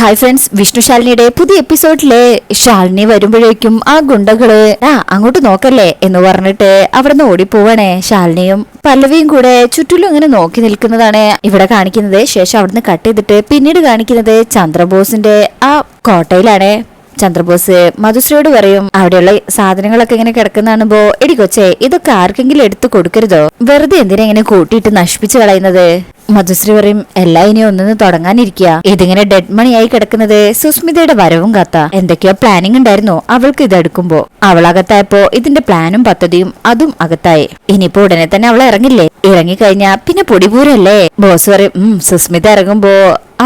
Hi friends Vishnu ശാലിനിയുടെ പുതിയ എപ്പിസോഡിലെ ശാലിനി വരുമ്പോഴേക്കും ആ ഗുണ്ടകൾ ആ അങ്ങോട്ട് നോക്കല്ലേ? എന്ന് പറഞ്ഞിട്ട് അവിടുന്ന് ഓടിപ്പോവാണേ ശാലിനിയും പല്ലവിയും കൂടെ ചുറ്റിലും ഇങ്ങനെ നോക്കി നിൽക്കുന്നതാണ് ഇവിടെ കാണിക്കുന്നത്. ശേഷം അവിടുന്ന് കട്ട് ചെയ്തിട്ട് പിന്നീട് കാണിക്കുന്നത് ചന്ദ്രബോസിന്റെ ആ കോട്ടയിലാണ്. ചന്ദ്രബോസ് മധുശ്രീയോട് പറയും അവിടെയുള്ള സാധനങ്ങളൊക്കെ ഇങ്ങനെ കിടക്കുന്നാണുമ്പോ എടി കൊച്ചേ ഇതൊക്കെ ആർക്കെങ്കിലും എടുത്തു കൊടുക്കരുതോ? വെറുതെ എന്തിനാ ഇങ്ങനെ കൂട്ടിയിട്ട് നശിപ്പിച്ചു കളയുന്നത്? മധുശ്രീ പറയും എല്ലാം ഇനി ഒന്നിന്ന് തുടങ്ങാനിരിക്കുക ഇതിങ്ങനെ ഡെഡ് മണി ആയി കിടക്കുന്നത് സുസ്മിതയുടെ വരവും കത്ത. എന്തൊക്കെയോ പ്ലാനിങ് ഉണ്ടായിരുന്നു അവൾക്ക് ഇത് എടുക്കുമ്പോ. അവൾ അകത്തായപ്പോ ഇതിന്റെ പ്ലാനും പദ്ധതിയും അതും അകത്തായി. ഇനിയിപ്പോ ഉടനെ തന്നെ അവൾ ഇറങ്ങില്ലേ? ഇറങ്ങിക്കഴിഞ്ഞാ പിന്നെ പൊടിപൂരല്ലേ ബോസ് പറയും സുസ്മിത ഇറങ്ങുമ്പോ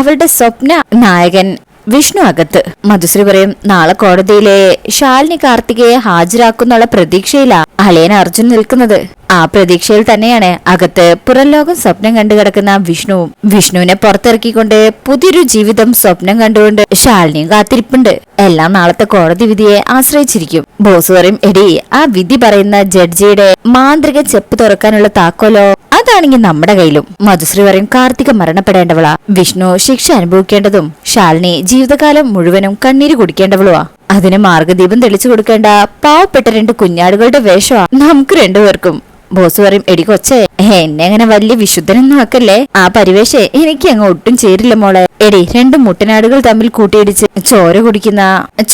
അവളുടെ സ്വപ്ന നായകൻ വിഷ്ണു അകത്ത്. മധുശ്രീ പറയും നാളെ കോടതിയിലെ ശാലിനി കാർത്തികയെ ഹാജരാക്കുന്നുള്ള പ്രതീക്ഷയിലാ അലയൻ അർജുൻ നിൽക്കുന്നത്. ആ പ്രതീക്ഷയിൽ തന്നെയാണ് അകത്ത് പുറം ലോകം സ്വപ്നം കണ്ടു കിടക്കുന്ന വിഷ്ണുവും വിഷ്ണുവിനെ പുറത്തിറക്കിക്കൊണ്ട് പുതിയൊരു ജീവിതം സ്വപ്നം കണ്ടുകൊണ്ട് ശാലിനിയും കാത്തിരിപ്പുണ്ട്. എല്ലാം നാളത്തെ കോടതി വിധിയെ ആശ്രയിച്ചിരിക്കും. ബോസ് പറയും എടി ആ വിധി പറയുന്ന ജഡ്ജിയുടെ മാന്ത്രിക ചെപ്പ് തുറക്കാനുള്ള താക്കോലോ? അതാണെങ്കിൽ നമ്മുടെ കയ്യിലും. മധുശ്രീ പറയും കാർത്തിക മരണപ്പെടേണ്ടവളാ. വിഷ്ണു ശിക്ഷ അനുഭവിക്കേണ്ടതും ശാലിനി ജീവിതകാലം മുഴുവനും കണ്ണീര് കുടിക്കേണ്ടവളുവാ. അതിന് മാർഗദീപം തെളിച്ചു കൊടുക്കേണ്ട പാവപ്പെട്ട രണ്ട് കുഞ്ഞാടുകളുടെ വേഷമാ നമുക്ക് രണ്ടുപേർക്കും. ബോസ് പറയും എടി കൊച്ചേ എന്നെ അങ്ങനെ വലിയ വിശുദ്ധനൊന്നും ആക്കല്ലേ? ആ പരിവേഷേ എനിക്ക് അങ്ങ് ഒട്ടും ചേരില്ല മോളെ. എടി രണ്ട് മുട്ടനാടുകൾ തമ്മിൽ കൂട്ടിയിടിച്ച് ചോര കുടിക്കുന്ന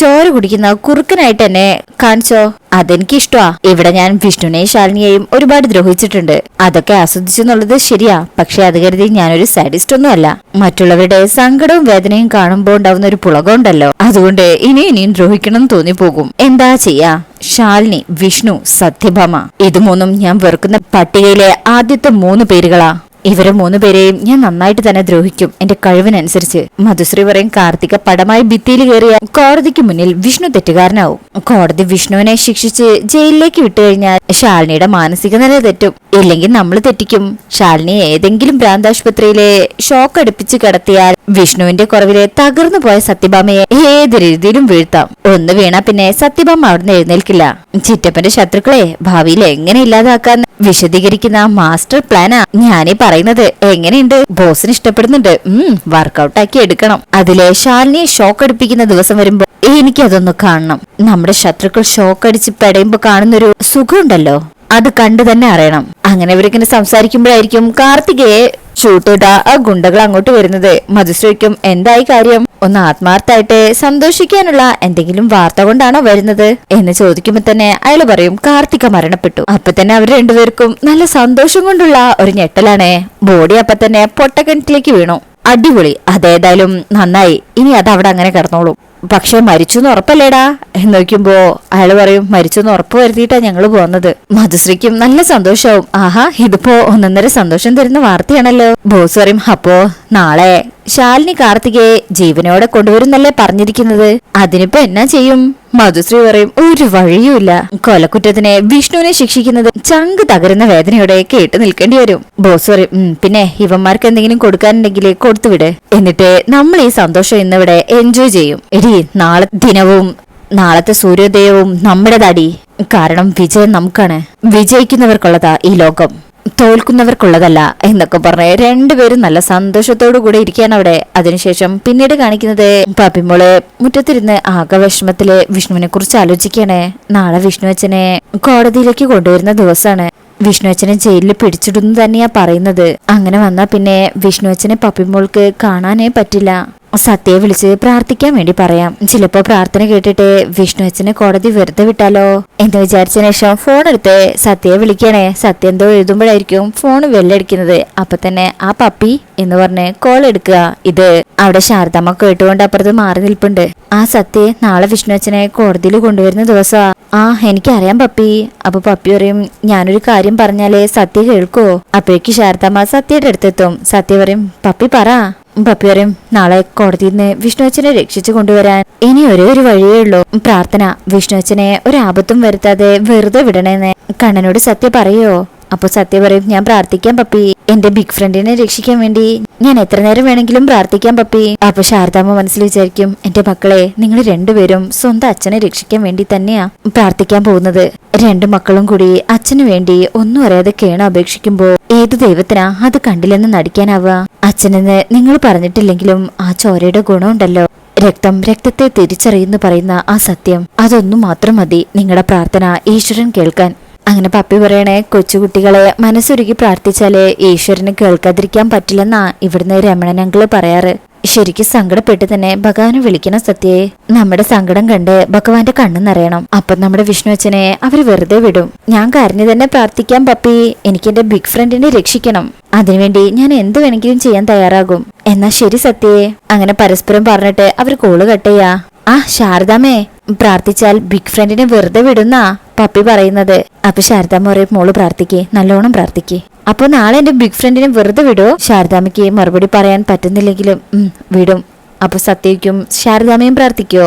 ചോര കുടിക്കുന്ന കുറുക്കനായിട്ട് എന്നെ കാണിച്ചോ? അതെനിക്ക് ഇഷ്ടമാ ഇവിടെ ഞാൻ വിഷ്ണുനെയും ശാലിനിയെയും ഒരുപാട് ദ്രോഹിച്ചിട്ടുണ്ട്. അതൊക്കെ ആസ്വദിച്ചു എന്നുള്ളത് ശരിയാ. പക്ഷെ അത് കരുതി ഞാനൊരു സാഡിസ്റ്റ് ഒന്നും അല്ല മറ്റുള്ളവരുടെ സങ്കടവും വേദനയും കാണുമ്പോൾ ഉണ്ടാവുന്ന ഒരു പുളകമുണ്ടല്ലോ അതുകൊണ്ട് ഇനി ഇനിയും ദ്രോഹിക്കണം തോന്നിപ്പോകും. എന്താ ചെയ്യാ? ശാലിനി വിഷ്ണു സത്യഭാമ. ഇത് മൂന്നും ഞാൻ വെറുക്കുന്ന പട്ടികയിലെ ആദ്യത്തെ മൂന്ന് പേരുകളാ. ഇവരെ മൂന്ന് പേരെയും ഞാൻ നന്നായിട്ട് തന്നെ ദ്രോഹിക്കും. എന്റെ കഴിവിനനുസരിച്ച്. മധുശ്രീ പറയും കാർത്തിക പടമായി ഭിത്തിയിൽ കയറിയ കോടതിക്ക് മുന്നിൽ വിഷ്ണു തെറ്റുകാരനാവും. കോടതി വിഷ്ണുവിനെ ശിക്ഷിച്ച് ജയിലിലേക്ക് വിട്ടുകഴിഞ്ഞാൽ ശാലിനിയുടെ മാനസിക നില തെറ്റും. ഇല്ലെങ്കിൽ നമ്മൾ തെറ്റിക്കും. ശാലിനി ഏതെങ്കിലും ഭ്രാന്താശുപത്രിയിലെ ഷോക്ക് അടുപ്പിച്ച് കിടത്തിയാൽ വിഷ്ണുവിന്റെ കുറവിലെ തകർന്നു പോയ സത്യഭാമയെ ഏത് രീതിയിലും വീഴ്ത്താം. ഒന്ന് വീണാ പിന്നെ സത്യഭാമ അവിടുന്ന് എഴുന്നേൽക്കില്ല. ചിറ്റപ്പന്റെ ശത്രുക്കളെ ഭാവിയിൽ എങ്ങനെ ഇല്ലാതാക്കാൻ വിശദീകരിക്കുന്ന മാസ്റ്റർ പ്ലാനാ ഞാനീ പറയുന്നത്. എങ്ങനെയുണ്ട്? ബോസിന് ഇഷ്ടപ്പെടുന്നുണ്ട്. ഉം വർക്കൗട്ട് ആക്കി എടുക്കണം. അതിലെ ശാലിനിയെ ഷോക്ക് അടുപ്പിക്കുന്ന ദിവസം വരുമ്പോ എനിക്കതൊന്ന് കാണണം. നമ്മുടെ ശത്രുക്കൾ ഷോക്ക് അടിച്ച് പെടയുമ്പോ കാണുന്നൊരു സുഖമുണ്ടല്ലോ. അത് കണ്ടു തന്നെ അറിയണം. അങ്ങനെ ഇവരിങ്ങനെ സംസാരിക്കുമ്പോഴായിരിക്കും കാർത്തികയെ ഷൂട്ടിട്ട ആ ഗുണ്ടകൾ അങ്ങോട്ട് വരുന്നത്. മധുശ്രീക്കും എന്തായി കാര്യം? ഒന്ന് ആത്മാർത്ഥമായിട്ട് സന്തോഷിക്കാനുള്ള എന്തെങ്കിലും വാർത്ത കൊണ്ടാണോ വരുന്നത്? എന്ന് ചോദിക്കുമ്പോ തന്നെ അയാൾ പറയും കാർത്തിക മരണപ്പെട്ടു. അപ്പൊ തന്നെ അവർ രണ്ടുപേർക്കും നല്ല സന്തോഷം കൊണ്ടുള്ള ഒരു ഞെട്ടലാണ്. ബോഡി അപ്പൊ തന്നെ പൊട്ടക്കിണറ്റിലേക്ക് വീണു. അടിപൊളി. അതേതായാലും നന്നായി. ഇനി അത് അവിടെ അങ്ങനെ കിടന്നോളൂ. പക്ഷെ മരിച്ചു എന്ന് ഉറപ്പല്ലേടാ? എന്ന് നോക്കുമ്പോ അയാൾ പറയും മരിച്ചു എന്ന് ഉറപ്പ് വരുത്തിയിട്ടാ ഞങ്ങൾ പോകുന്നത് മധുശ്രീക്കും നല്ല സന്തോഷവും. ആഹാ ഇതിപ്പോ ഒന്നൊന്നര സന്തോഷം തരുന്ന വാർത്തയാണല്ലോ. ബോസ് പറയും അപ്പോ നാളെ. ശാലിനി കാർത്തികയെ ജീവനോടെ കൊണ്ടുവരുന്നല്ലേ പറഞ്ഞിരിക്കുന്നത്? അതിനിപ്പോ എന്നാ ചെയ്യും? മധുശ്രീ പറയും ഒരു വഴിയുമില്ല കൊലക്കുറ്റത്തിനെ വിഷ്ണുവിനെ ശിക്ഷിക്കുന്നത് ചങ്ക് തകരുന്ന വേദനയോടെ കേട്ടു നിൽക്കേണ്ടി വരും. ബോസ് പറയും പിന്നെ ഇവന്മാർക്ക് എന്തെങ്കിലും കൊടുക്കാനുണ്ടെങ്കിൽ കൊടുത്തുവിട്. എന്നിട്ട് നമ്മൾ ഈ സന്തോഷം ഇന്നിവിടെ എൻജോയ് ചെയ്യും. എടി നാളെ ദിനവും നാളത്തെ സൂര്യോദയവും നമ്മുടെ തടി കാരണം വിജയം നമുക്കാണ്. വിജയിക്കുന്നവർക്കുള്ളതാ ഈ ലോകം. തോൽക്കുന്നവർക്കുള്ളതല്ല എന്നൊക്കെ പറഞ്ഞ് രണ്ടുപേരും നല്ല സന്തോഷത്തോടു കൂടെ ഇരിക്കാൻ അവിടെ. അതിനുശേഷം പിന്നീട് കാണിക്കുന്നത് പാപ്പിമോൾ മുറ്റത്തിരുന്ന് ആകെ വിഷമത്തിൽ വിഷ്ണുവിനെ കുറിച്ച് ആലോചിക്കാണ് നാളെ വിഷ്ണു അച്ഛനെ കോടതിയിലേക്ക് കൊണ്ടുവരുന്ന ദിവസമാണ്. വിഷ്ണു അച്ഛനെ ജയിലിൽ പിടിച്ചിടുന്നു തന്നെയാ പറയുന്നത്. അങ്ങനെ വന്നാ പിന്നെ വിഷ്ണു അച്ഛനെ പപ്പിമോൾക്ക് കാണാനേ പറ്റില്ല. സത്യയെ വിളിച്ച് പ്രാർത്ഥിക്കാൻ വേണ്ടി പറയാം. ചിലപ്പോ പ്രാർത്ഥന കേട്ടിട്ട് വിഷ്ണു അച്ഛനെ കോടതി വെറുതെ വിട്ടാലോ? എന്ന് വിചാരിച്ച ശേഷം ഫോൺ എടുത്ത് സത്യയെ വിളിക്കണേ സത്യ എന്തോ എഴുതുമ്പോഴായിരിക്കും ഫോൺ വെല്ലടിക്കുന്നത് അപ്പൊ തന്നെ ആ പപ്പി എന്ന് പറഞ്ഞ് കോൾ എടുക്കുക. ഇത് അവിടെ ശാരദമ്മ കേട്ടുകൊണ്ട് അപ്പുറത്ത് മാറി നിൽപ്പുണ്ട്. ആ സത്യെ നാളെ വിഷ്ണു അച്ഛനെ കോടതിയിൽ കൊണ്ടുവരുന്ന ദിവസമാ. ആ എനിക്കറിയാം പപ്പി. അപ്പൊ പപ്പി പറയും ഞാനൊരു കാര്യം പറഞ്ഞാലേ സത്യ കേൾക്കോ. അപ്പോഴേക്ക് ശാരദമ്മ സത്യയുടെ അടുത്തെത്തും. സത്യ പറയും പപ്പി പറ. പപ്പി നാളെ കോടതിയിൽ നിന്ന് വിഷ്ണു അച്ഛനെ രക്ഷിച്ചു കൊണ്ടുവരാൻ ഇനി ഒരേ ഒരു വഴിയേ ഉള്ളൂ. പ്രാർത്ഥന. വിഷ്ണു അച്ഛനെ ഒരാപത്തും വരുത്താതെ വെറുതെ വിടണേന്ന് കണ്ണനോട് സത്യ പറയോ? അപ്പൊ സത്യ പറയും ഞാൻ പ്രാർത്ഥിക്കാം പപ്പി. എന്റെ ബിഗ് ഫ്രണ്ടിനെ രക്ഷിക്കാൻ വേണ്ടി ഞാൻ എത്ര നേരം വേണമെങ്കിലും പ്രാർത്ഥിക്കാം പപ്പി. അപ്പൊ ശാരദാമ്മ മനസ്സിൽ വിചാരിക്കും എന്റെ മക്കളെ നിങ്ങൾ രണ്ടുപേരും സ്വന്തം അച്ഛനെ രക്ഷിക്കാൻ വേണ്ടി തന്നെയാ പ്രാർത്ഥിക്കാൻ പോകുന്നത്. രണ്ടു മക്കളും കൂടി അച്ഛനു വേണ്ടി ഒന്നും അറിയാതെ കേണ അപേക്ഷിക്കുമ്പോ ഏത് ദൈവത്തിനാ അത് കണ്ടില്ലെന്ന് നടിക്കാനാവുക? അച്ഛനെന്ന് നിങ്ങൾ പറഞ്ഞിട്ടില്ലെങ്കിലും ആ ചോരയുടെ ഗുണമുണ്ടല്ലോ. രക്തം രക്തത്തെ തിരിച്ചറിയുന്നു പറയുന്ന ആ സത്യം അതൊന്നും മാത്രം മതി നിങ്ങളുടെ പ്രാർത്ഥന ഈശ്വരൻ കേൾക്കാൻ. അങ്ങനെ പപ്പി പറയണേ കൊച്ചുകുട്ടികളെ മനസ്സൊരുക്കി പ്രാർത്ഥിച്ചാലേ ഈശ്വരന് കേൾക്കാതിരിക്കാൻ പറ്റില്ലെന്നാ ഇവിടുന്ന് രമണനങ്കിൾ പറയാറ്. ശരിക്കും സങ്കടപ്പെട്ട് തന്നെ ഭഗവാനെ വിളിക്കണ സത്യേ നമ്മുടെ സങ്കടം കണ്ട് ഭഗവാന്റെ കണ്ണു നിറയണം. അപ്പൊ നമ്മുടെ വിഷ്ണു അച്ഛനെ അവർ വെറുതെ വിടും. ഞാൻ കരഞ്ഞു തന്നെ പ്രാർത്ഥിക്കാം പപ്പി. എനിക്ക് എന്റെ ബിഗ് ഫ്രണ്ടിനെ രക്ഷിക്കണം. അതിനുവേണ്ടി ഞാൻ എന്ത് വേണമെങ്കിലും ചെയ്യാൻ തയ്യാറാകും. എന്നാ ശരി സത്യേ. അങ്ങനെ പരസ്പരം പറഞ്ഞിട്ട് അവർ കോൾ കട്ടയ്യാ ആ ശാരദാമേ പ്രാർത്ഥിച്ചാൽ ബിഗ് ഫ്രണ്ടിനെ വെറുതെ വിടുന്നാ? പപ്പി പറയുന്നത്. അപ്പൊ ശാരദാമ്മ മോൾ പ്രാർത്ഥിക്കേ നല്ലോണം പ്രാർത്ഥിക്കേ. അപ്പൊ നാളെ എന്റെ ബിഗ് ഫ്രണ്ടിനെ വെറുതെ വിടോ? ശാരദാമ്മയ്ക്ക് മറുപടി പറയാൻ പറ്റുന്നില്ലെങ്കിലും വിടും. അപ്പൊ സത്യയ്ക്കും ശാരദാമ്മയും പ്രാർത്ഥിക്കോ?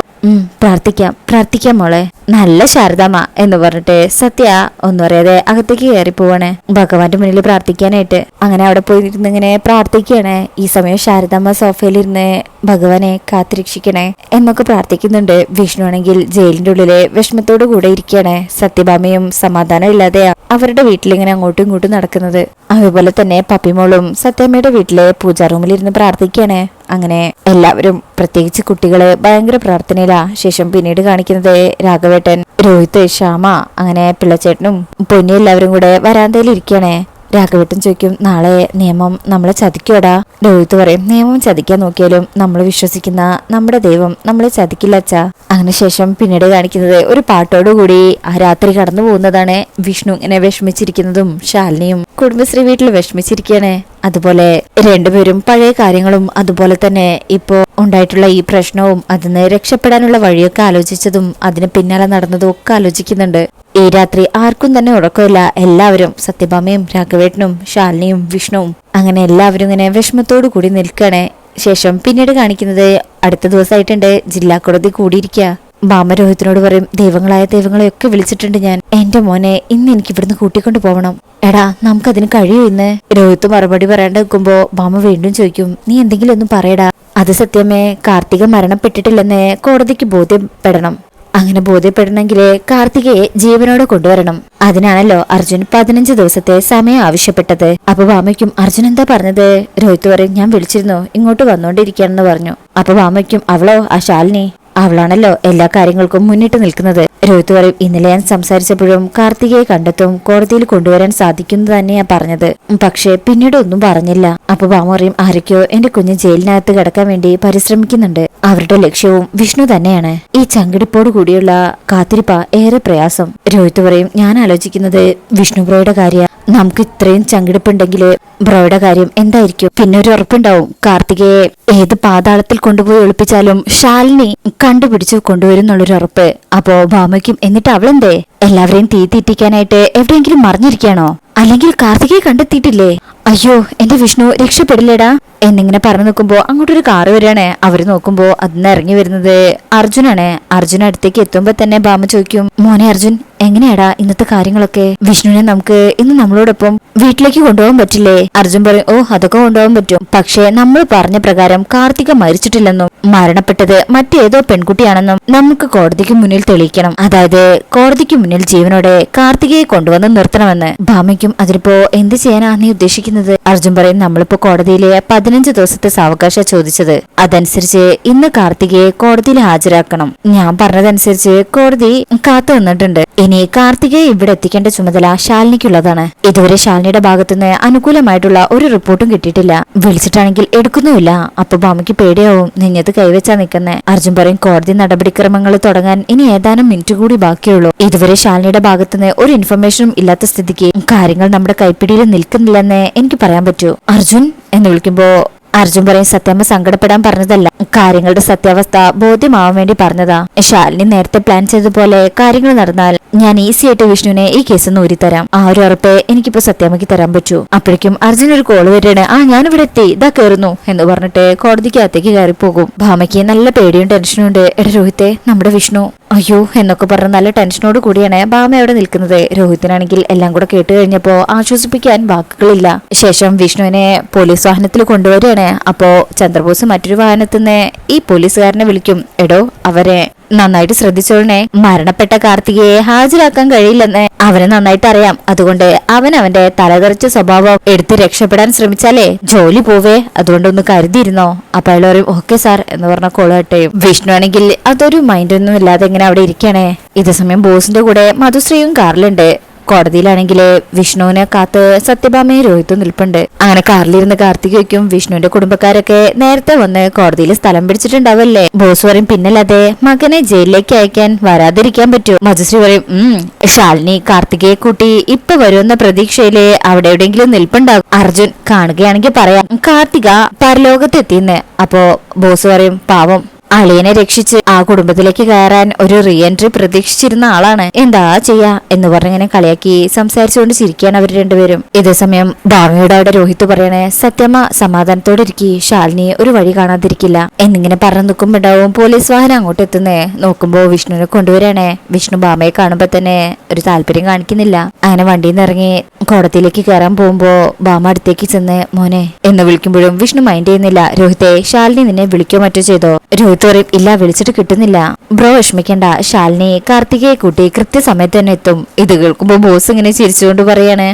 പ്രാർത്ഥിക്കാം. പ്രാർത്ഥിക്കാം മോളെ. നല്ല ശാരദാമ്മ എന്ന് പറഞ്ഞിട്ട് സത്യ ഒന്നും അറിയാതെ അകത്തേക്ക് കയറി പോവാണ്. ഭഗവാന്റെ മുന്നിൽ പ്രാർത്ഥിക്കാനായിട്ട്. അങ്ങനെ അവിടെ പോയി ഇരുന്ന് ഇങ്ങനെ പ്രാർത്ഥിക്കുകയാണ് ഈ സമയം ശാരദാമ്മ സോഫയിലിരുന്ന് ഭഗവാനെ കാത്തിരക്ഷിക്കണേ എന്നൊക്കെ പ്രാർത്ഥിക്കുന്നുണ്ട്. വിഷ്ണു ആണെങ്കിൽ ജയിലിന്റെ ഉള്ളിൽ വിഷമത്തോടു കൂടെ ഇരിക്കുകയാണ് സത്യഭാമയും സമാധാനം ഇല്ലാതെ അവരുടെ വീട്ടിലിങ്ങനെ അങ്ങോട്ടും ഇങ്ങോട്ടും നടക്കുന്നത്. അതുപോലെ തന്നെ പപ്പിമോളും സത്യമ്മയുടെ വീട്ടിലെ പൂജാ റൂമിലിരുന്ന് പ്രാർത്ഥിക്കുകയാണ് അങ്ങനെ എല്ലാവരും പ്രത്യേകിച്ച് കുട്ടികൾ ഭയങ്കര പ്രാർത്ഥനയിലാ. ശേഷം പിന്നീട് കാണിക്കുന്നത് രാഘവേട്ടൻ രോഹിത് ശ്യാമ അങ്ങനെ പിള്ളച്ചേട്ടനും പൊന്നി എല്ലാവരും കൂടെ വരാന്തയിൽ ഇരിക്കണേ രാഘവേട്ടൻ ചോദിക്കും നാളെ നിയമം നമ്മളെ ചതിക്കോടാ രോഹിത് പറയും നിയമം ചതിക്കാൻ നോക്കിയാലും നമ്മൾ വിശ്വസിക്കുന്ന നമ്മുടെ ദൈവം നമ്മളെ ചതിക്കില്ല അച്ഛാ. അങ്ങനെ ശേഷം പിന്നീട് കാണിക്കുന്നത് ഒരു പാട്ടോടുകൂടി ആ രാത്രി കടന്നു പോകുന്നതാണ്. വിഷ്ണു ഇങ്ങനെ വിഷമിച്ചിരിക്കുന്നതും ശാലിനിയും കുടുംബശ്രീ വീട്ടിൽ വിഷമിച്ചിരിക്കുകയാണ് അതുപോലെ രണ്ടുപേരും പഴയ കാര്യങ്ങളും അതുപോലെ തന്നെ ഇപ്പോൾ ഉണ്ടായിട്ടുള്ള ഈ പ്രശ്നവും അതിന് രക്ഷപ്പെടാനുള്ള വഴിയൊക്കെ ആലോചിച്ചതും അതിന് പിന്നാലെ നടന്നതും ഒക്കെ ആലോചിക്കുന്നുണ്ട്. ഈ രാത്രി ആർക്കും തന്നെ ഉറക്കമില്ല. എല്ലാവരും സത്യഭാമയും രാഘവേട്ടനും ശാലിനിയും വിഷ്ണുവും അങ്ങനെ എല്ലാവരും ഇങ്ങനെ വിഷമത്തോടു കൂടി നിൽക്കണേ. ശേഷം പിന്നീട് കാണിക്കുന്നത് അടുത്ത ദിവസമായിട്ടുണ്ട്. ജില്ലാ കോടതി കൂടിയിരിക്കുക ബാമ രോഹിത്തിനോട് പറയും ദൈവങ്ങളായ ദൈവങ്ങളെയൊക്കെ വിളിച്ചിട്ടുണ്ട് ഞാൻ. എന്റെ മോനെ ഇന്ന് എനിക്ക് ഇവിടുന്ന് കൂട്ടിക്കൊണ്ട് പോകണം എടാ നമുക്കതിന് കഴിയൂ ഇന്ന്? രോഹിത്ത് മറുപടി പറയാണ്ട് നിൽക്കുമ്പോ ബാമ വീണ്ടും ചോദിക്കും നീ എന്തെങ്കിലും ഒന്നും പറയടാ. അത് സത്യമേ കാർത്തിക മരണപ്പെട്ടിട്ടില്ലെന്ന് കോടതിക്ക് ബോധ്യപ്പെടണം. അങ്ങനെ ബോധ്യപ്പെടണമെങ്കിൽ കാർത്തികയെ ജീവനോടെ കൊണ്ടുവരണം. അതിനാണല്ലോ അർജുൻ പതിനഞ്ച് ദിവസത്തെ സമയം ആവശ്യപ്പെട്ടത്. അപ്പൊ വാമയ്ക്കും അർജുൻ എന്താ പറഞ്ഞത്? രോഹിത് പറയും ഞാൻ വിളിച്ചിരുന്നു ഇങ്ങോട്ട് വന്നോണ്ടിരിക്കുകയാണെന്ന് പറഞ്ഞു. അപ്പൊ വാമയ്ക്കും അവളോ ആ ശാലിനി? അവളാണല്ലോ എല്ലാ കാര്യങ്ങൾക്കും മുന്നിട്ട് നിൽക്കുന്നത്. രോഹിത് പറയും ഇന്നലെ ഞാൻ സംസാരിച്ചപ്പോഴും കാർത്തികയെ കണ്ടെത്തും കോടതിയിൽ കൊണ്ടുവരാൻ സാധിക്കുന്നു തന്നെയാ പറഞ്ഞത്. പക്ഷേ പിന്നീട് ഒന്നും പറഞ്ഞില്ല. അപ്പൊ ബാമറിയും ആരൊക്കെയോ എന്റെ കുഞ്ഞ് ജയിലിനകത്ത് കിടക്കാൻ വേണ്ടി പരിശ്രമിക്കുന്നുണ്ട്. അവരുടെ ലക്ഷ്യവും വിഷ്ണു തന്നെയാണ്. ഈ ചങ്കിടിപ്പോട് കൂടിയുള്ള കാത്തിരിപ്പ ഏറെ പ്രയാസം. രോഹിത് പറയും ഞാൻ ആലോചിക്കുന്നത് വിഷ്ണുപ്രോയുടെ കാര്യം. നമുക്ക് ഇത്രയും ചങ്കിടിപ്പുണ്ടെങ്കിൽ ബ്രോയുടെ കാര്യം എന്തായിരിക്കും? പിന്നെ ഒരു ഉറപ്പുണ്ടാവും. കാർത്തികയെ ഏത് പാതാളത്തിൽ കൊണ്ടുപോയി ഒളിപ്പിച്ചാലും ശാലിനി കണ്ടുപിടിച്ചു കൊണ്ടുവരുന്നുള്ളൊരു ഉറപ്പ്. അപ്പോ ഭാമയ്ക്കും എന്നിട്ട് അവളെന്തേ? എല്ലാവരെയും തീ തീറ്റിക്കാനായിട്ട് എവിടെയെങ്കിലും മറിഞ്ഞിരിക്കാണോ അല്ലെങ്കിൽ കാർത്തികയെ കണ്ടെത്തിയിട്ടില്ലേ? അയ്യോ എന്റെ വിഷ്ണു രക്ഷപ്പെടില്ലേടാ. എന്നിങ്ങനെ പറഞ്ഞു നോക്കുമ്പോ അങ്ങോട്ടൊരു കാറ് വരികയാണേ. അവർ നോക്കുമ്പോ അതിന്ന് ഇറങ്ങി വരുന്നത് അർജുനാണ്. അർജുൻ അടുത്തേക്ക് എത്തുമ്പോ തന്നെ ബാമ ചോദിക്കും മോനെ അർജുൻ എങ്ങനെയാടാ ഇന്നത്തെ കാര്യങ്ങളൊക്കെ? വിഷ്ണുവിനെ നമുക്ക് ഇന്ന് നമ്മളോടൊപ്പം വീട്ടിലേക്ക് കൊണ്ടുപോകാൻ പറ്റില്ലേ? അർജുൻ പറയും ഓ അതൊക്കെ കൊണ്ടുപോകാൻ പറ്റും. പക്ഷേ നമ്മൾ പറഞ്ഞ പ്രകാരം കാർത്തിക മരിച്ചിട്ടില്ലെന്നും മരണപ്പെട്ടത് മറ്റേതോ പെൺകുട്ടിയാണെന്നും നമുക്ക് കോടതിക്ക് മുന്നിൽ തെളിയിക്കണം. അതായത് കോടതിക്ക് മുന്നിൽ ജീവനോടെ കാർത്തികയെ കൊണ്ടുവന്ന് നിർത്തണമെന്ന്. ഭാമയ്ക്കും അതിലിപ്പോ എന്ത് ചെയ്യാനാ നീ ഉദ്ദേശിക്കുന്നത്? അർജുൻ പറയും നമ്മളിപ്പോ കോടതിയിലെ പതിനഞ്ച് ദിവസത്തെ സാവകാശ ചോദിച്ചത്. അതനുസരിച്ച് ഇന്ന് കാർത്തികയെ കോടതിയിൽ ഹാജരാക്കണം. ഞാൻ പറഞ്ഞതനുസരിച്ച് കോടതി കാത്തു നിന്നിട്ടുണ്ട്. ഇനി കാർത്തികയെ ഇവിടെ എത്തിക്കേണ്ട ചുമതല ശാലിനിക്കുള്ളതാണ്. ഇതുവരെ ശാലിനിയുടെ ഭാഗത്തുനിന്ന് അനുകൂലമായിട്ടുള്ള ഒരു റിപ്പോർട്ടും കിട്ടിയിട്ടില്ല. വിളിച്ചിട്ടാണെങ്കിൽ എടുക്കുന്നുമില്ല. അപ്പൊ ഭാമയ്ക്ക് പേടിയാവും. നിഞ്ഞത് കൈവച്ചാ നിൽക്കുന്നേ അർജുൻ പറയും കോടതി നടപടിക്രമങ്ങൾ തുടങ്ങാൻ ഇനി ഏതാനും മിനിറ്റ് കൂടി ബാക്കിയുള്ളൂ. ഇതുവരെ ശാലിനിയുടെ ഭാഗത്തുനിന്ന് ഒരു ഇൻഫർമേഷനും ഇല്ലാത്ത സ്ഥിതിക്ക് കാര്യങ്ങൾ നമ്മുടെ കൈപ്പിടിയിൽ നിൽക്കുന്നില്ലെന്ന് എനിക്ക് പറയാൻ പറ്റൂ. അർജുൻ എന്ന് വിളിക്കുമ്പോ അർജുൻ പറയും സത്യമ്മ സങ്കടപ്പെടാൻ പറഞ്ഞതല്ല. കാര്യങ്ങളുടെ സത്യാവസ്ഥ ബോധ്യമാവാൻ വേണ്ടി പറഞ്ഞതാ. ശാലിനി നേരത്തെ പ്ലാൻ ചെയ്തതുപോലെ കാര്യങ്ങൾ നടന്നാൽ ഞാൻ ഈസി ആയിട്ട് വിഷ്ണുവിനെ ഈ കേസ് ഒന്ന് ഊരിത്തരാം. ആ ഒരു ഉറപ്പേ എനിക്കിപ്പോ സത്യാമ്മയ്ക്ക് തരാൻ പറ്റൂ. അപ്പോഴേക്കും അർജുൻ ഒരു കോൾ വരികയാണ്. ആ ഞാൻ ഇവിടെ എത്തി. ഇതാ കയറുന്നു എന്ന് പറഞ്ഞിട്ട് കോടതിക്കകത്തേക്ക് കയറി പോകും. ഭാമയ്ക്ക് നല്ല പേടിയും ടെൻഷനും ഉണ്ട്. എടാ രോഹിത്തെ നമ്മുടെ വിഷ്ണു. അയ്യോ എന്നൊക്കെ പറഞ്ഞ നല്ല ടെൻഷനോട് കൂടിയാണ് ഭാമ അവിടെ നിൽക്കുന്നത്. രോഹിത്തിനാണെങ്കിൽ എല്ലാം കൂടെ കേട്ട് കഴിഞ്ഞപ്പോ ആശ്വസിപ്പിക്കാൻ വാക്കുകളില്ല. ശേഷം വിഷ്ണുവിനെ പോലീസ് വാഹനത്തിൽ കൊണ്ടുവരികയാണ്. അപ്പോ ചന്ദ്രബോസ് മറ്റൊരു വാഹനത്തിൽ നിന്ന് ഈ പോലീസുകാരനെ വിളിക്കും. എടോ അവരെ നന്നായിട്ട് ശ്രദ്ധിച്ചോളണേ. മരണപ്പെട്ട കാർത്തികയെ ഹാജരാക്കാൻ കഴിയില്ലെന്ന് അവന് നന്നായിട്ട് അറിയാം. അതുകൊണ്ട് അവൻ അവന്റെ തലതെറിച്ച സ്വഭാവം എടുത്ത് രക്ഷപ്പെടാൻ ശ്രമിച്ചാലേ ജോലി പോവേ. അതുകൊണ്ട് ഒന്ന് കരുതിയിരുന്നോ? അപ്പൊ അയാൾ പറയും ഓക്കെ സാർ എന്ന് പറഞ്ഞ കോളാട്ടെയും വിഷ്ണു ആണെങ്കിൽ അതൊരു മൈൻഡൊന്നും ഇല്ലാതെ ഇങ്ങനെ അവിടെ ഇരിക്കണേ. ഇതേ സമയം ബോസിന്റെ കൂടെ മധുശ്രീയും കാറിലുണ്ട്. കോടതിയിലാണെങ്കിൽ വിഷ്ണുവിനെ കാത്ത് സത്യഭാമയും രോഹിത്തും നിൽപ്പുണ്ട്. അങ്ങനെ കാറിലിരുന്ന് കാർത്തികയ്ക്കും വിഷ്ണുവിന്റെ കുടുംബക്കാരൊക്കെ നേരത്തെ വന്ന് കോടതിയിൽ സ്ഥലം പിടിച്ചിട്ടുണ്ടാവല്ലേ? ബോസ് പറയും പിന്നല്ലാതെ മകനെ ജയിലിലേക്ക് അയക്കാൻ വരാതിരിക്കാൻ പറ്റൂ. മജിസ്ട്രി പറയും ഉം ശാലിനി കാർത്തികയെ കൂട്ടി ഇപ്പൊ വരുമെന്ന പ്രതീക്ഷയിൽ അവിടെ എവിടെയെങ്കിലും നിൽപ്പുണ്ടാകും അർജുൻ കാണുകയാണെങ്കിൽ പറയാം കാർത്തിക പരലോകത്തെത്തിന്ന് അപ്പോ ബോസ് പറയും പാവം അളിയനെ രക്ഷിച്ച് ആ കുടുംബത്തിലേക്ക് കയറാൻ ഒരു റീ എൻട്രി പ്രതീക്ഷിച്ചിരുന്ന ആളാണ്. എന്താ ചെയ്യാ? എന്ന് പറഞ്ഞിങ്ങനെ കളിയാക്കി സംസാരിച്ചുകൊണ്ട് ചിരിക്കുകയാണ് അവർ രണ്ടുപേരും. ഇതേ സമയം ഭാവയുടെ അവിടെ രോഹിത് പറയണേ സത്യമ്മ സമാധാനത്തോടെ ഇരിക്കി ശാലിനി ഒരു വഴി കാണാതിരിക്കില്ല. എന്നിങ്ങനെ പറഞ്ഞു നിൽക്കുമ്പോണ്ടാവും പോലീസ് വാഹനം അങ്ങോട്ട് എത്തുന്നേ. നോക്കുമ്പോ വിഷ്ണുവിനെ കൊണ്ടുവരണേ. വിഷ്ണു ബാമയെ കാണുമ്പോ തന്നെ ഒരു താല്പര്യം കാണിക്കുന്നില്ല. അങ്ങനെ വണ്ടിയിൽ നിന്ന് ഇറങ്ങി കോടതിയിലേക്ക് കയറാൻ പോകുമ്പോ ബാമ അടുത്തേക്ക് ചെന്ന് മോനെ എന്ന് വിളിക്കുമ്പോഴും വിഷ്ണു മൈൻഡ് ചെയ്യുന്നില്ല. രോഹിത്തെ ശാലിനി നിന്നെ വിളിക്കോ മറ്റോ ചെയ്തോ? രോഹിത് പറയും ഇല്ല വിളിച്ചിട്ട് കിട്ടുന്നില്ല. ബ്രോ വിഷമിക്കണ്ട. ശാലിനി കാർത്തികയെ കൂട്ടി കൃത്യസമയത്ത് തന്നെ എത്തും. ഇത് കേൾക്കുമ്പോൾ ബോസ് ഇങ്ങനെ ചിരിച്ചുകൊണ്ട് പറയാണ്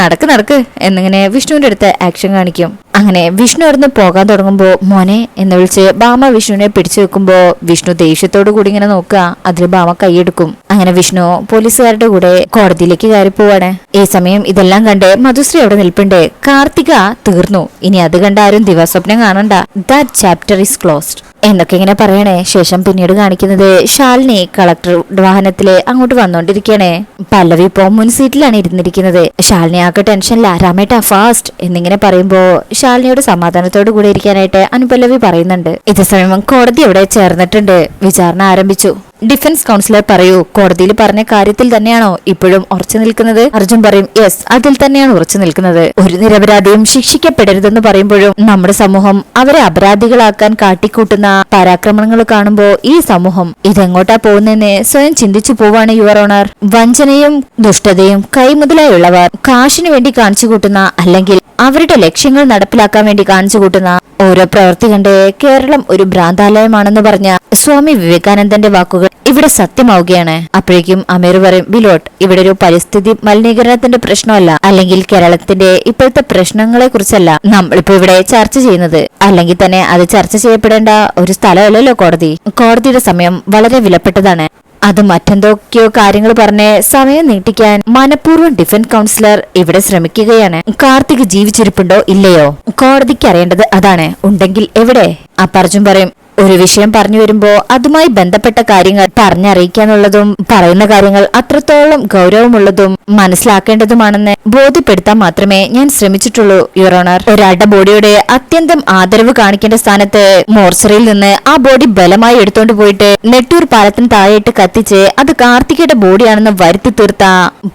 നടക്ക് നടക്ക് എന്നിങ്ങനെ വിഷ്ണുവിന്റെ അടുത്ത് ആക്ഷൻ കാണിക്കും. അങ്ങനെ വിഷ്ണു അവിടുന്ന് പോകാൻ തുടങ്ങുമ്പോ മോനെ എന്ന് വിളിച്ച് ബാമ വിഷ്ണുവിനെ പിടിച്ചു വെക്കുമ്പോ വിഷ്ണു ദേഷ്യത്തോടു കൂടി ഇങ്ങനെ നോക്കുക. അതിൽ ബാമ കൈയെടുക്കും. അങ്ങനെ വിഷ്ണു പോലീസുകാരുടെ കൂടെ കോടതിയിലേക്ക് കയറി പോവാണ് ഈ സമയം ഇതെല്ലാം കണ്ട് മധുശ്രീ അവിടെ നിൽപ്പുണ്ട്. കാർത്തിക തീർന്നു. ഇനി അത് കണ്ട ആരും ദിവസ്വപ്നം കാണണ്ട. ദാറ്റ് ചാപ്റ്റർ ഈസ് ക്ലോസ്ഡ് എന്നൊക്കെ ഇങ്ങനെ പറയണേ. ശേഷം പിന്നീട് കാണിക്കുന്നത് ശാലിനി കളക്ടർ വാഹനത്തിൽ അങ്ങോട്ട് വന്നോണ്ടിരിക്കണേ പല്ലവി ഇപ്പൊ മുൻ സീറ്റിലാണ് ഇരുന്നിരിക്കുന്നത്. ശാലിനി ആകെ ടെൻഷനില്ല രാമേട്ട ഫാസ്റ്റ് എന്നിങ്ങനെ പറയുമ്പോ ശാലിനിയോട് സമാധാനത്തോട് കൂടെ ഇരിക്കാനായിട്ട് അനുപല്ലവി പറയുന്നുണ്ട്. ഇതേസമയം കോടതി അവിടെ ചേർന്നിട്ടുണ്ട്. വിചാരണ ആരംഭിച്ചു. ഡിഫൻസ് കൗൺസിലർ പറയൂ കോടതിയിൽ പറഞ്ഞ കാര്യത്തിൽ തന്നെയാണോ ഇപ്പോഴും ഉറച്ചു നിൽക്കുന്നത്? അർജുൻ പറയും യെസ് അതിൽ തന്നെയാണ് ഉറച്ചു നിൽക്കുന്നത്. ഒരു നിരപരാധിയും ശിക്ഷിക്കപ്പെടരുതെന്ന് പറയുമ്പോഴും നമ്മുടെ സമൂഹം അവരെ അപരാധികളാക്കാൻ കാട്ടിക്കൂട്ടുന്ന പരാക്രമണങ്ങൾ കാണുമ്പോ ഈ സമൂഹം ഇതെങ്ങോട്ടാ പോകുന്നതെന്ന് സ്വയം ചിന്തിച്ചു പോവാണ് യുവർ ഓണർ. വഞ്ചനയും ദുഷ്ടതയും കൈമുതലായുള്ളവർ കാശിനു വേണ്ടി കാണിച്ചു കൂട്ടുന്ന അല്ലെങ്കിൽ അവരുടെ ലക്ഷ്യങ്ങൾ നടപ്പിലാക്കാൻ വേണ്ടി കാണിച്ചു കൂട്ടുന്ന ഓരോ പ്രവൃത്തി കണ്ട് കേരളം ഒരു ഭ്രാന്താലയമാണെന്ന് പറഞ്ഞ സ്വാമി വിവേകാനന്ദന്റെ വാക്കുകൾ ഇവിടെ സത്യമാവുകയാണ്. അപ്പോഴേക്കും അമീർ പറയും ബിലോട്ട് ഇവിടെ ഒരു പരിസ്ഥിതി മലിനീകരണത്തിന്റെ പ്രശ്നമല്ല. അല്ലെങ്കിൽ കേരളത്തിന്റെ ഇപ്പോഴത്തെ പ്രശ്നങ്ങളെ കുറിച്ചല്ല നമ്മളിപ്പോ ഇവിടെ ചർച്ച ചെയ്യുന്നത്. അല്ലെങ്കിൽ തന്നെ അത് ചർച്ച ചെയ്യപ്പെടേണ്ട ഒരു സ്ഥലമല്ലല്ലോ കോടതി. കോടതിയുടെ സമയം വളരെ വിലപ്പെട്ടതാണ്. അത് മറ്റെന്തൊക്കെയോ കാര്യങ്ങൾ പറഞ്ഞ് സമയം നീട്ടിക്കാൻ മനഃപൂർവം ഡിഫൻസ് കൗൺസിലർ ഇവിടെ ശ്രമിക്കുകയാണ്. കാർത്തിക് ജീവിച്ചിരിപ്പുണ്ടോ ഇല്ലയോ? കോടതിക്ക് അറിയേണ്ടത് അതാണ്. ഉണ്ടെങ്കിൽ എവിടെ? അപ്പർജും പറയും ഒരു വിഷയം പറഞ്ഞു വരുമ്പോ അതുമായി ബന്ധപ്പെട്ട കാര്യങ്ങൾ പറഞ്ഞറിയിക്കാനുള്ളതും പറയുന്ന കാര്യങ്ങൾ അത്രത്തോളം ഗൗരവമുള്ളതും മനസ്സിലാക്കേണ്ടതുമാണെന്ന് ബോധ്യപ്പെടുത്താൻ മാത്രമേ ഞാൻ ശ്രമിച്ചിട്ടുള്ളൂ യുവർ ഓണർ ഒരാളുടെ ബോഡിയുടെ അത്യന്തം ആദരവ് കാണിക്കേണ്ട സ്ഥാനത്ത് മോർച്ചറിയിൽ നിന്ന് ആ ബോഡി ബലമായി എടുത്തോണ്ട് പോയിട്ട് നെട്ടൂർ പാലത്തിന് താഴെയിട്ട് കത്തിച്ച് അത് കാർത്തികയുടെ ബോഡിയാണെന്ന് വരുത്തി തീർത്ത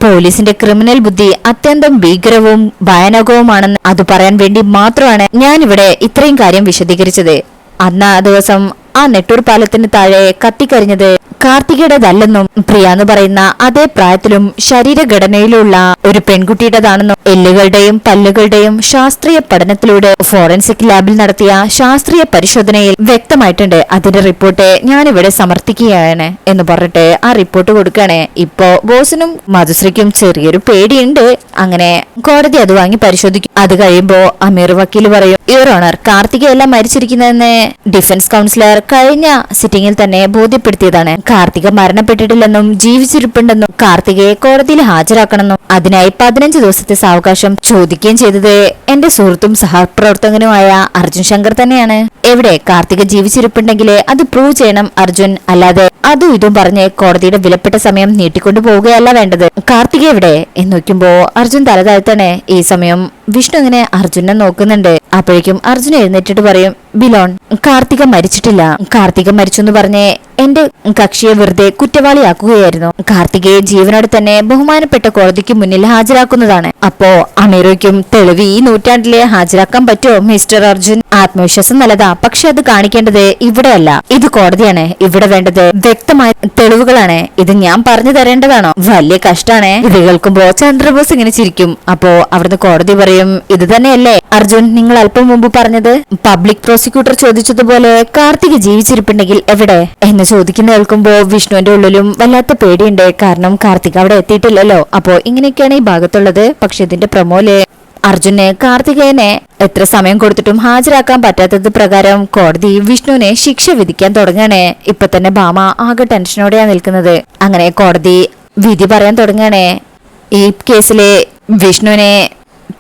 പോലീസിന്റെ ക്രിമിനൽ ബുദ്ധി അത്യന്തം ഭീകരവും ഭയാനകവുമാണെന്ന് അത് പറയാൻ വേണ്ടി മാത്രമാണ് ഞാൻ ഇവിടെ ഇത്രയും കാര്യം വിശദീകരിച്ചത്. അന്ന് ആ ദിവസം ആ നെട്ടൂർ പാലത്തിന് താഴെ കത്തിക്കരിഞ്ഞത് കാർത്തികയുടേതല്ലെന്നും പ്രിയ എന്ന് പറയുന്ന അതേ പ്രായത്തിലും ശരീരഘടനയിലുള്ള ഒരു പെൺകുട്ടിയുടേതാണെന്നും എല്ലുകളുടെയും പല്ലുകളുടെയും ശാസ്ത്രീയ പഠനത്തിലൂടെ ഫോറൻസിക് ലാബിൽ നടത്തിയ ശാസ്ത്രീയ പരിശോധനയിൽ വ്യക്തമായിട്ടുണ്ട്. അതിന്റെ റിപ്പോർട്ട് ഞാനിവിടെ സമർപ്പിക്കുകയാണ് എന്ന് പറഞ്ഞിട്ട് ആ റിപ്പോർട്ട് കൊടുക്കുകയാണ്. ഇപ്പോ ബോസിനും മധുശ്രീക്കും ചെറിയൊരു പേടിയുണ്ട്. അങ്ങനെ കോടതി അത് വാങ്ങി പരിശോധിക്കും. അത് കഴിയുമ്പോ അമീർ വക്കീൽ പറയും യുവർ ഓണർ കാർത്തികയല്ല മരിച്ചിരിക്കുന്നതെന്ന് ഡിഫൻസ് കൗൺസിലർ കഴിഞ്ഞ സിറ്റിംഗിൽ തന്നെ ബോധ്യപ്പെടുത്തിയതാണ്. കാർത്തിക മരണപ്പെട്ടിട്ടില്ലെന്നും ജീവിച്ചിരിപ്പുണ്ടെന്നും കാർത്തികയെ കോടതിയിൽ ഹാജരാക്കണമെന്നും അതിനായി പതിനഞ്ച് ദിവസത്തെ സാവകാശം ചോദിക്കുകയും ചെയ്തത് എന്റെ സുഹൃത്തും സഹപ്രവർത്തകനുമായ അർജുൻ ശങ്കർ തന്നെയാണ്. എവിടെ കാർത്തിക ജീവിച്ചിരിപ്പുണ്ടെങ്കിൽ അത് പ്രൂവ് ചെയ്യണം അർജുൻ. അല്ലാതെ അതും ഇതും പറഞ്ഞ് കോടതിയുടെ വിലപ്പെട്ട സമയം നീട്ടിക്കൊണ്ടു പോവുകയല്ല വേണ്ടത്. കാർത്തിക എവിടെ എന്ന് നോക്കുമ്പോ അർജുൻ തല താഴ്ത്തണേ ഈ സമയം വിഷ്ണു ഇങ്ങനെ അർജുനെ നോക്കുന്നുണ്ട്. അപ്പോഴേക്കും അർജുൻ എഴുന്നേറ്റിട്ട് പറയും ബിലോൺ. കാർത്തിക മരിച്ചിട്ടില്ല. കാർത്തിക മരിച്ചു എന്ന് പറഞ്ഞ് എന്റെ കക്ഷിയെ വെറുതെ കുറ്റവാളിയാക്കുകയായിരുന്നു. കാർത്തികയെ ജീവനോടെ തന്നെ ബഹുമാനപ്പെട്ട കോടതിക്ക് മുന്നിൽ ഹാജരാക്കുന്നതാണ്. അപ്പോ അമീറയ്ക്കും തെളിവ് ഈ നൂറ്റാണ്ടിലെ ഹാജരാക്കാൻ പറ്റുമോ മിസ്റ്റർ അർജുൻ? ആത്മവിശ്വാസം നല്ലതാ പക്ഷെ അത് കാണിക്കേണ്ടത് ഇവിടെയല്ല. ഇത് കോടതിയാണ്. ഇവിടെ വേണ്ടത് വ്യക്തമായ തെളിവുകളാണ്. ഇത് ഞാൻ പറഞ്ഞു തരേണ്ടതാണോ? വലിയ കഷ്ടാണ്. ഇത് കേൾക്കുമ്പോ ചന്ദ്രബോസ് ഇങ്ങനെ ചിരിക്കും. അപ്പോ അവിടുന്ന് കോടതി പറയും ഇത് തന്നെയല്ലേ? അർജുൻ നിങ്ങൾ അല്പം മുമ്പ് പറഞ്ഞത്? പബ്ലിക് പ്രോസിക്യൂട്ടർ ചോദിച്ചതുപോലെ കാർത്തിക് ജീവിച്ചിരിപ്പുണ്ടെങ്കിൽ എവിടെ? എന്ന് ചോദിക്കുന്ന കേൾക്കുമ്പോ വിഷ്ണുവിന്റെ ഉള്ളിലും വല്ലാത്ത പേടിയുണ്ട്. കാരണം കാർത്തിക് അവിടെ എത്തിയിട്ടില്ലല്ലോ. അപ്പോ ഇങ്ങനെയൊക്കെയാണ് ഈ ഭാഗത്തുള്ളത്. പക്ഷെ ഇതിന്റെ പ്രമോൽ അർജുനെ കാർത്തികേയനെ എത്ര സമയം കൊടുത്തിട്ടും ഹാജരാക്കാൻ പറ്റാത്തത് പ്രകാരം കോടതി വിഷ്ണുവിനെ ശിക്ഷ വിധിക്കാൻ തുടങ്ങണേ. ഇപ്പൊ തന്നെ ഭാമ ആകെ ടെൻഷനോടെയാ നിൽക്കുന്നത്. അങ്ങനെ കോടതി വിധി പറയാൻ തുടങ്ങണേ. ഈ കേസിലെ വിഷ്ണുവിനെ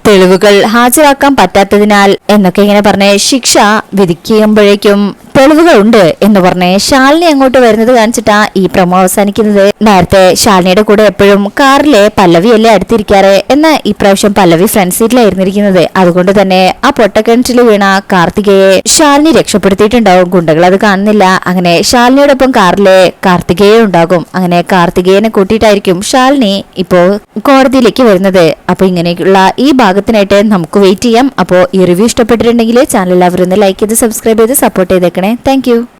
തെളിവുകൾ ഹാജരാക്കാൻ പറ്റാത്തതിനാൽ എന്നൊക്കെ ഇങ്ങനെ പറഞ്ഞ് ശിക്ഷ വിധിക്കുമ്പോഴേക്കും തെളിവുകൾ ഉണ്ട് എന്ന് പറഞ്ഞ് ശാലിനി അങ്ങോട്ട് വരുന്നത് കാണിച്ചിട്ടാ ഈ പ്രമോ അവസാനിക്കുന്നത്. നേരത്തെ ശാലിനിയുടെ കൂടെ എപ്പോഴും കാറിലെ പല്ലവിയല്ലേ അടുത്തിരിക്കാറ് എന്ന ഇപ്രാവശ്യം പല്ലവി ഫ്രണ്ട് സീറ്റിലായിരുന്നു ഇരിക്കുന്നത് അതുകൊണ്ട് തന്നെ ആ പൊട്ടക്കിണറ്റിൽ വീണ കാർത്തികയെ ശാലിനി രക്ഷപ്പെടുത്തിയിട്ടുണ്ടാവും. ഗുണ്ടകൾ അത് കാണുന്നില്ല. അങ്ങനെ ശാലിനിയോടൊപ്പം കാറിലെ കാർത്തികയെ ഉണ്ടാകും. അങ്ങനെ കാർത്തികേയനെ കൂട്ടിയിട്ടായിരിക്കും ശാലിനി ഇപ്പോ കോടതിയിലേക്ക് വരുന്നത്. അപ്പൊ ഇങ്ങനെയുള്ള ഈ ഭാഗത്തിനായിട്ട് നമുക്ക് വെയിറ്റ് ചെയ്യാം. അപ്പോൾ ഈ റിവ്യൂ ഇഷ്ടപ്പെട്ടിട്ടുണ്ടെങ്കിൽ ചാനൽ എല്ലാവരും ഒന്ന് ലൈക്ക് ചെയ്ത് സബ്സ്ക്രൈബ് ചെയ്ത് സപ്പോർട്ട് ചെയ്തേക്കണേ. ಮಾಡೋಣ ಥ್ಯಾಂಕ್ ಯು